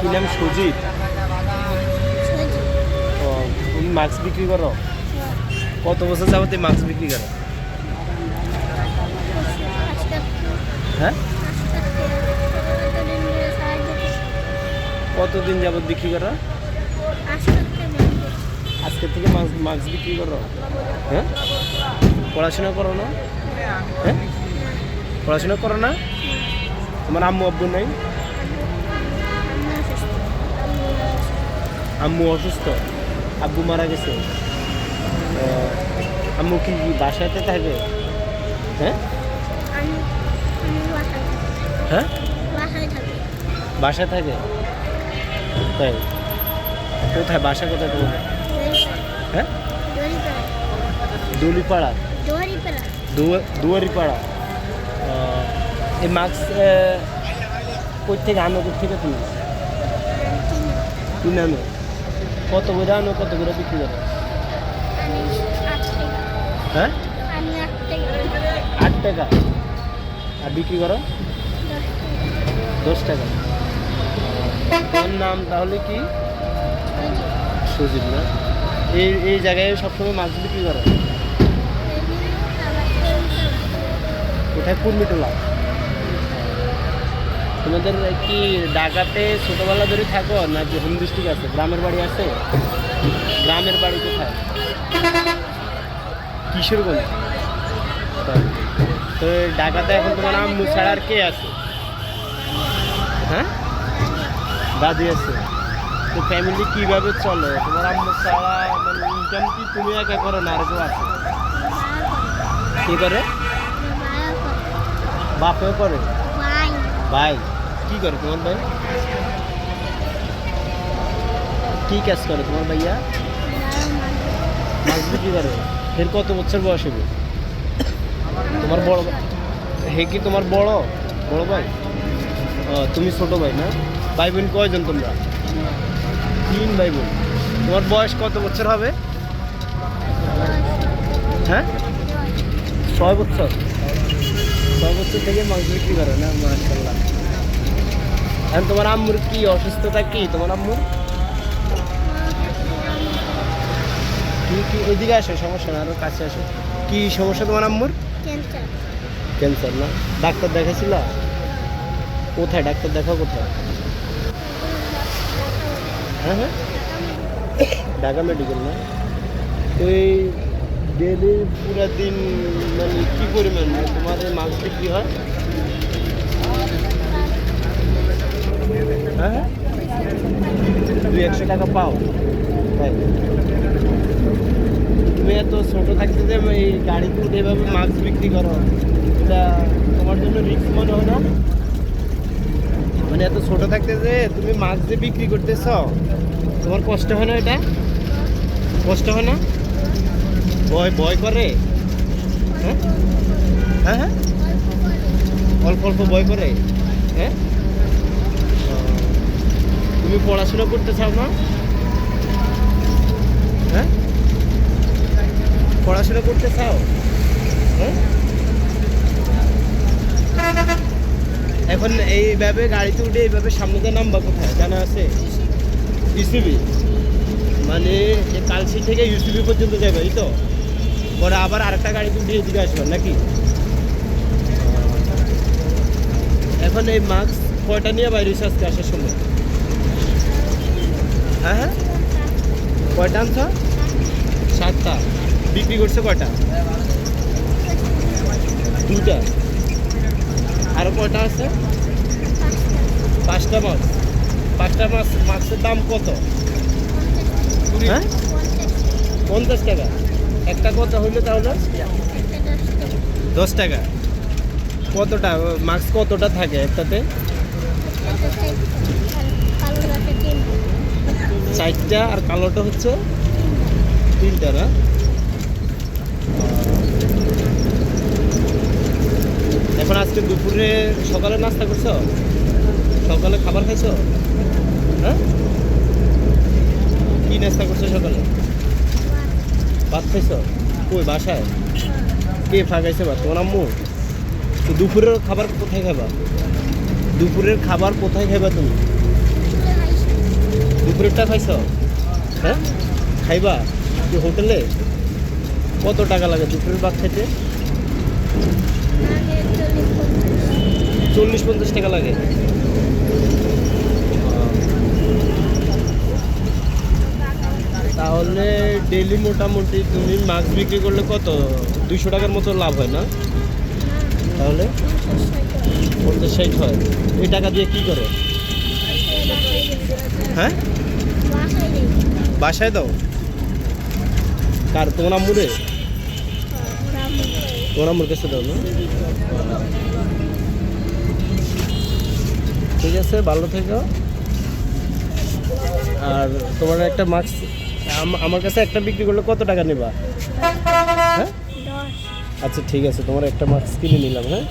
কি নাম? সুজিত? তুমি মাস্ক বিক্রি করো? কত বছর যাবত এই মাস্ক বিক্রি করো? হ্যাঁ? কতদিন যাবত বিক্রি করো? আজকে থেকে মাস্ক মাস্ক বিক্রি করো? হ্যাঁ? পড়াশোনা করো না? হ্যাঁ? পড়াশোনা করো না? তোমার আম্মু আব্বু নাই? আম্মু অসুস্থ আব্বু মারা গেছে। আম্মু কি বাসাতে থাকবে? হ্যাঁ? হ্যাঁ? বাসায় থাকে? তাই? কোথায়? বাসা কোথায় তোমার হ্যাঁ? দলিপাড়া দুয়ারিপাড়া। এই মাস্ক কই থেকে আনো? কোথা থেকে তুমি কিনে আনো? কত করে আনো কত করে বিক্রি করো? হ্যাঁ? আট টাকা। আর বিক্রি করো? দশ টাকা। তোমার নাম তাহলে কি? সুজিত না? এই এই জায়গায় সবসময় মাছ বিক্রি করো? কোথায় কুর্মিটোলা। তোমাদের কি ঢাকাতে ছোটবেলা ধরে থাকো না যে হোম ডিস্ট্রিক্ট আছে? গ্রামের বাড়ি আছে? গ্রামের বাড়ি কোথায়? কিশোরগঞ্জ। তো ঢাকাতে এখন তোমার আম্মু ছাড়া আর কে আছে? হ্যাঁ? দাদি আছে। তো ফ্যামিলি কীভাবে চলে? তোমার আম্মু ছাড়া মানে ইনকাম কি তুমি একা করো না আর কেউ আছে? কি করে। বাপেও করে? ভাই, কি করে তোমার ভাই? কি কাজ করে তোমার ভাইয়া? মাছ বিক্রি করে। কত বছর বয়স হবে? তোমার বড় হে কি তোমার বড়? বড় ভাই? তুমি ছোট ভাই না? ভাই বোন কয়জন তোমরা? তিন ভাই বোন তোমার বয়স কত বছর হবে? হ্যাঁ? ছয় বছর। বছর থেকে মাছ বিক্রি করো না মাশাল্লাহ এখন তোমার আম্মুর কি অসুস্থতা কি? তোমার আম্মুর? কি কি? এদিকে আসো সমস্যা না আরও কাছে আসো। কি সমস্যা তোমার আম্মুর? ক্যান্সার না? ডাক্তার দেখাছিল কোথায়? ডাক্তার দেখাও কোথায়? হ্যাঁ হ্যাঁ। ঢাকা মেডিকেল না? তো এই ডেলি পুরো দিন মানে কী পরিমাণ? এই মাছ বিক্রি হয়? হ্যাঁ? দুই একশো টাকা পাও। তাই? তুমি এত ছোট থাকতে যে এই গাড়িতে উঠে এভাবে মাস্ক বিক্রি করো। এটা তোমার জন্য রিস্ক মনে হয় না? মানে এত ছোট থাকতে যে তুমি মাছ যে বিক্রি করতেছ, তোমার কষ্ট হয় না এটা? কষ্ট হয় না? ভয় ভয় করে? হ্যাঁ? হ্যাঁ হ্যাঁ? অল্প অল্প ভয় করে? হ্যাঁ? তুমি পড়াশোনা করতে চাও না? হ্যাঁ? পড়াশোনা করতে চাও? হ্যাঁ? এখন এইভাবে গাড়িতে উঠে এইভাবে সামনে দিয়ে নামবা কোথায়? জানা আছে? ইউসিবি মানে কালসি থেকে ইউসিবি পর্যন্ত যাবে, এই তো? পরে আবার আরেকটা গাড়িতে উঠে এদিকে আসবেন নাকি? এখন এই মাস্ক কয়টা নিয়ে বাইরে আজকে আসার সময়। হ্যাঁ হ্যাঁ। কয়টা আনছ? সাতটা। বিক্রি করছে কয়টা? দুটা আরও কয়টা আছে? পাঁচটা মাছ পাঁচটা মাছ মাছের দাম কত? হ্যাঁ? পঞ্চাশ টাকা। একটা কত হইল তাহলে? দশ টাকা। কতটা মাছ কতটা থাকে একটাতে? চারটা আর কালোটা হচ্ছে তিনটা না? এখন আজকে দুপুরে সকালে নাস্তা করছ? সকালে খাবার খাইছো? হ্যাঁ? কি নাস্তা করছ সকালে? ভাত খাইছো? কই বাসায়? কে ফাঁকাইছে ভাত? তোমার আম্মু? তো দুপুরের খাবার কোথায় খাবা? দুপুরের খাবার কোথায় খাবা তুমি? দুপুরেরটা খাইছ? হ্যাঁ? খাইবা? কি হোটেলে? কত টাকা লাগে দুপুরের ভাত খেতে? চল্লিশ পঞ্চাশ টাকা লাগে। তাহলে ডেলি মোটামুটি তুমি মাছ বিক্রি করলে কত? দুইশো টাকার মতো লাভ হয় না? তাহলে পঞ্চাশ ষাট হয়। এই টাকা দিয়ে কি করো? হ্যাঁ? বাসায় দাও। কার? তোমার আম্মুরে? তোমার আম্মুর কাছে দাও না? ঠিক আছে, ভালো থেকো। আর তোমার একটা মাস্ক আমার কাছে একটা বিক্রি করলে কত টাকা নেবা? হ্যাঁ? আচ্ছা ঠিক আছে তোমার একটা মাস্ক কিনে নিলাম হ্যাঁ?